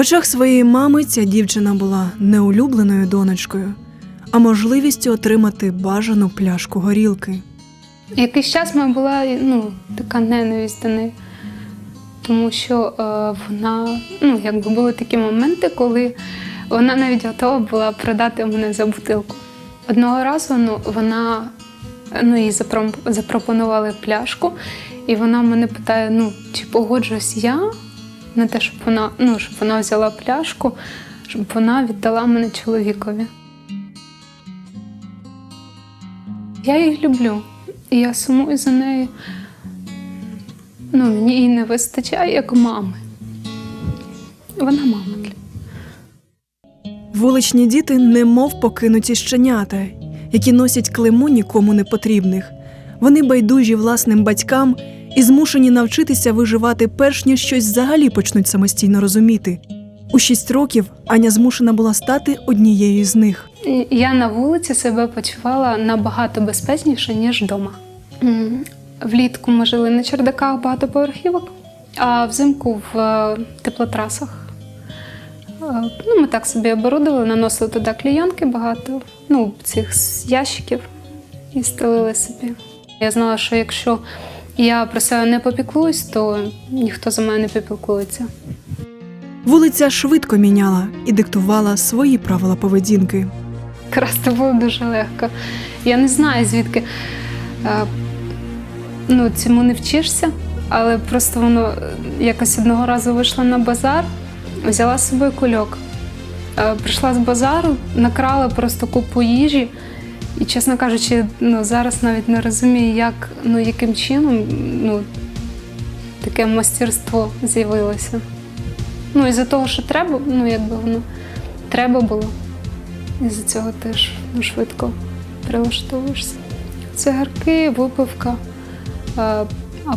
очах своєї мами ця дівчина була не улюбленою донечкою, а можливістю отримати бажану пляшку горілки. Якийсь час в була ну, така ненависть до неї, тому що е, вона, ну, якби були такі моменти, коли вона навіть готова була продати мене за бутилку. Одного разу ну, вона ну, їй запропонували пляшку, і вона мене питає: ну, чи погоджуюсь я на те, щоб вона, ну, щоб вона взяла пляшку, щоб вона віддала мене чоловікові. Я її люблю. І я сумую за нею. Ну, мені її не вистачає як мами. Вона мама. Вуличні діти немов покинуті щенята, які носять клеймо нікому не потрібних. Вони байдужі власним батькам і змушені навчитися виживати перш ніж щось взагалі почнуть самостійно розуміти. У шість років Аня змушена була стати однією з них. Я на вулиці себе почувала набагато безпечніше, ніж вдома. Влітку ми жили на чердаках багатоповерхівок, а взимку в е, теплотрасах. Е, Ну, ми так собі оборудували, наносили туди клійонки багато, ну, цих ящиків і стелили собі. Я знала, що якщо я про себе не попіклуюсь, то ніхто за мене не попіклується. Вулиця швидко міняла і диктувала свої правила поведінки. Красти було дуже легко. Я не знаю, звідки е, ну, цьому не вчишся, але просто воно е, якось одного разу вийшла на базар, взяла з собою кульок. Е, Прийшла з базару, накрала просто купу їжі. І, чесно кажучи, ну, зараз навіть не розумію, як, ну, яким чином ну, таке мастерство з'явилося. Ну, із-за того, що треба, ну, якби воно треба було. І з цього теж ну, швидко прилаштовуєшся. Цигарки, випивка, а,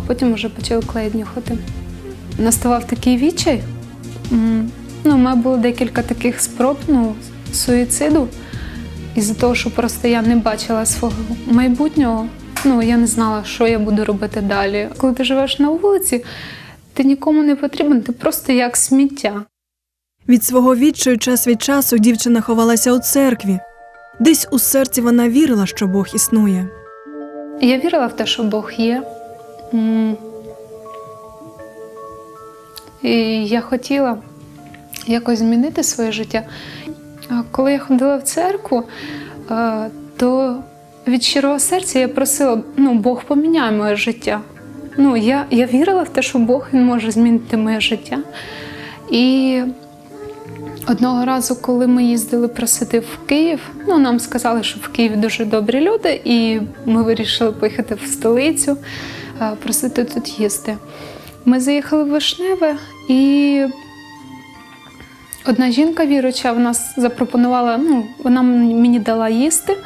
потім вже почали клеїть нюхати. Наставав такий відчай. Ну, у мене було декілька таких спроб ну, суїциду. Із-за того, що просто я не бачила свого майбутнього, ну я не знала, що я буду робити далі. Коли ти живеш на вулиці, ти нікому не потрібен, ти просто як сміття. Від свого відчаю час від часу дівчина ховалася у церкві. Десь у серці вона вірила, що Бог існує. Я вірила в те, що Бог є. І я хотіла якось змінити своє життя. Коли я ходила в церкву, е, то від щирого серця я просила, ну, Бог поміняй моє життя. Ну, я, я вірила в те, що Бог він може змінити моє життя. І Одного разу, коли ми їздили просити в Київ, ну нам сказали, що в Києві дуже добрі люди, і ми вирішили поїхати в столицю, е, просити тут їсти. Ми заїхали в Вишневе, і одна жінка віруюча в нас запропонувала, ну, вона мені дала їсти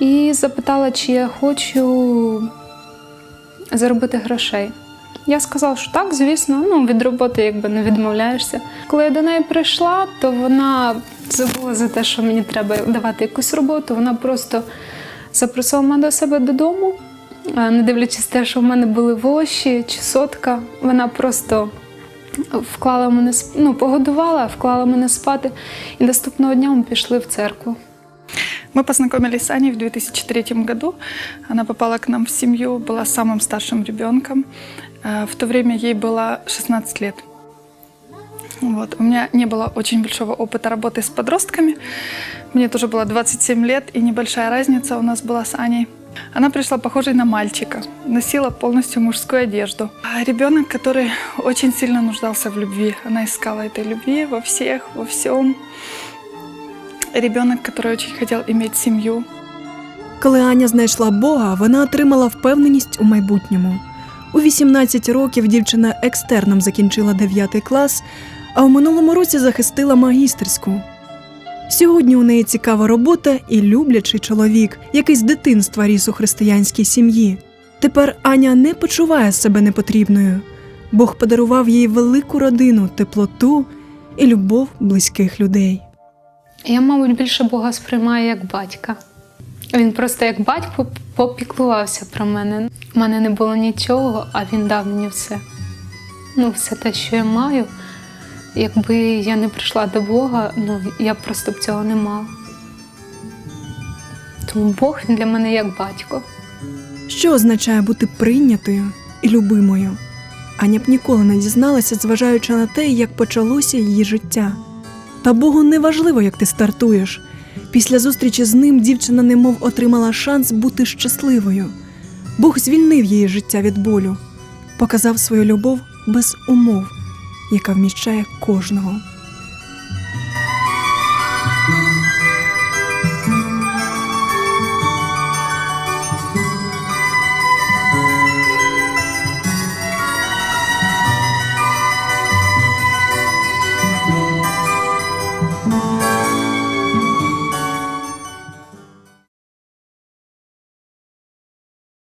і запитала, чи я хочу заробити грошей. Я сказала, що так, звісно, ну від роботи якби не відмовляєшся. Коли я до неї прийшла, то вона забула за те, що мені треба давати якусь роботу. Вона просто запросила мене до себе додому, не дивлячись те, що в мене були воші чи сотка. Вона просто вклала мене ну, погодувала, вклала мене спати. І наступного дня ми пішли в церкву. Мы познакомились с Аней в 2003 году. Она попала к нам в семью, была самым старшим ребенком. В то время ей было 16 лет. Вот. У меня не было очень большого опыта работы с подростками. Мне тоже было 27 лет, и небольшая разница у нас была с Аней. Она пришла похожей на мальчика, носила полностью мужскую одежду. А ребенок, который очень сильно нуждался в любви. Она искала этой любви во всех, во всем. Ребенок, который очень хотел иметь семью, Коли Аня знайшла Бога, вона отримала впевненість у майбутньому. У 18 років дівчина екстерном закінчила 9 клас, а у минулому році захистила магістерську. Сьогодні у неї цікава робота і люблячий чоловік, який з дитинства ріс у християнській сім'ї. Тепер Аня не почуває себе непотрібною. Бог подарував їй велику родину, теплоту і любов близьких людей. Я, мабуть, більше Бога сприймаю як батька. Він просто як батько попіклувався про мене. У мене не було нічого, а він дав мені все. Ну, все те, що я маю, Якби я не прийшла до Бога, ну я б просто б цього не мала. Тому Бог для мене як батько. Що означає бути прийнятою і любимою? Аня б ніколи не дізналася, зважаючи на те, як почалося її життя. Та Богу не важливо, як ти стартуєш. Після зустрічі з ним дівчина немов отримала шанс бути щасливою. Бог звільнив її життя від болю, показав свою любов без умов, яка вміщає кожного.